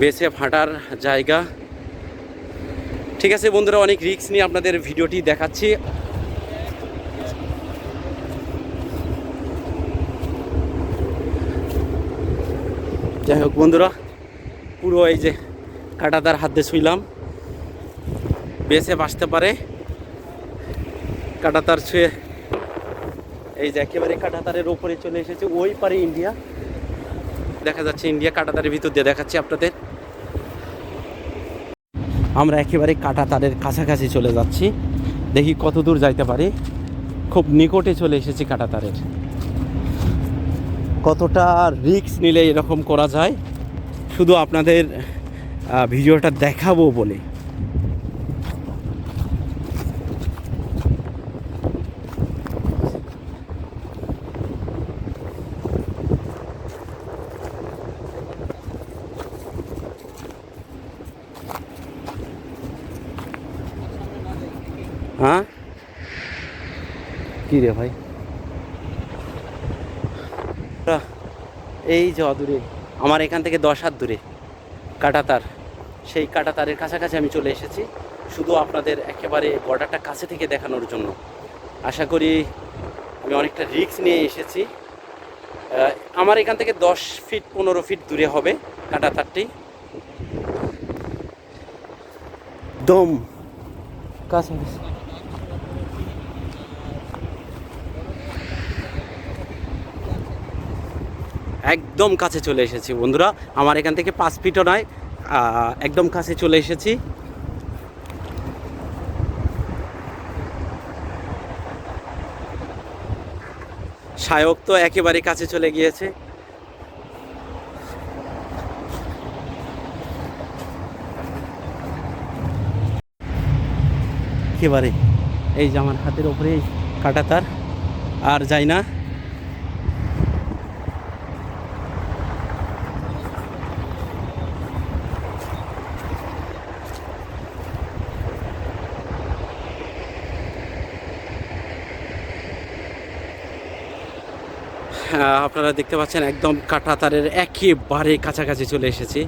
বেছে ফাটার জায়গা। ঠিক আছে বন্ধুরা, অনেক রিস্ক নিয়ে আপনাদের ভিডিওটি দেখাচ্ছি। যাই হোক বন্ধুরা, পুরো এই যে কাটাতার হাত শুইলাম। বেছে বাঁচতে পারে। কাটাতার ছুঁয়ে এই যে একেবারে কাটাতারের ওপরে চলে এসেছে, ওই পারে ইন্ডিয়া। দেখা যাচ্ছে ইন্ডিয়া কাটাতারের ভিতর দিয়ে দেখাচ্ছি আপনাদের। আমরা একেবারে কাটা তারের কাছাকাছি চলে যাচ্ছি। দেখি কত দূর যাইতে পারি। খুব নিকটে চলে এসেছি কাটা তারের। কতটা রিক্স নিলে এরকম করা যায়? শুধু আপনাদের ভিডিওটা দেখাবো বলে। হ্যাঁ? কি রে ভাই? এই যে অদূরে আমার এখান থেকে দশ হাত দূরে কাটাতার। সেই কাটাতারের কাছাকাছি আমি চলে এসেছি শুধু আপনাদের একেবারে বর্ডারটা কাছে থেকে দেখানোর জন্য। আশা করি আমি অনেকটা রিস্ক নিয়ে এসেছি। আমার এখান থেকে দশ ফিট পনেরো ফিট দূরে হবে কাটাতারটি। দম। কাছাকাছি। একদম কাছে চলে এসেছি, বন্ধুরা। আমার এখান থেকে পাঁচ ফিটও নয় একদম কাছে চলে এসেছি। সায়ক তো একেবারে কাছে চলে গিয়েছে। একেবারে, এই যে আমার হাতের ওপরে কাটা তার, আর যাই না। আপনারা দেখতে পাচ্ছেন একদম কাটা তারের একেবারে কাছাকাছি চলে এসেছি।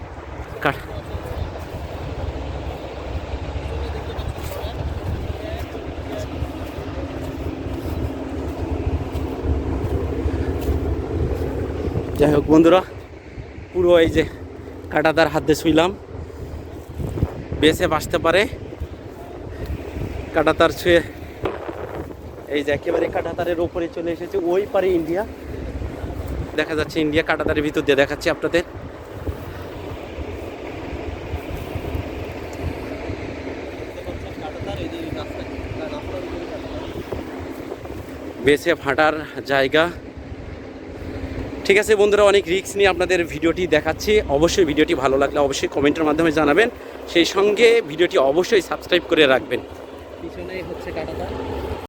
যাই হোক বন্ধুরা, পুরো এই যে কাটাতার হাত দিয়ে শুইলাম। বেছে বাঁচতে পারে। কাটাতার ছুঁয়ে এই যে একেবারে কাটাতারের ওপরে চলে এসেছে, ওই পারে ইন্ডিয়া। দেখা যাচ্ছে ইন্ডিয়া কাটাতারের ভিতর দিয়ে দেখাচ্ছি আপনাদের। বেছে ফাটার জায়গা। ঠিক আছে বন্ধুরা, অনেক রিস্ক নিয়ে আপনাদের ভিডিওটি দেখাচ্ছি। অবশ্যই ভিডিওটি ভালো লাগলে অবশ্যই কমেন্টের মাধ্যমে জানাবেন। সেই সঙ্গে ভিডিওটি অবশ্যই সাবস্ক্রাইব করে রাখবেন। পিছনেই হচ্ছে কাটাতার।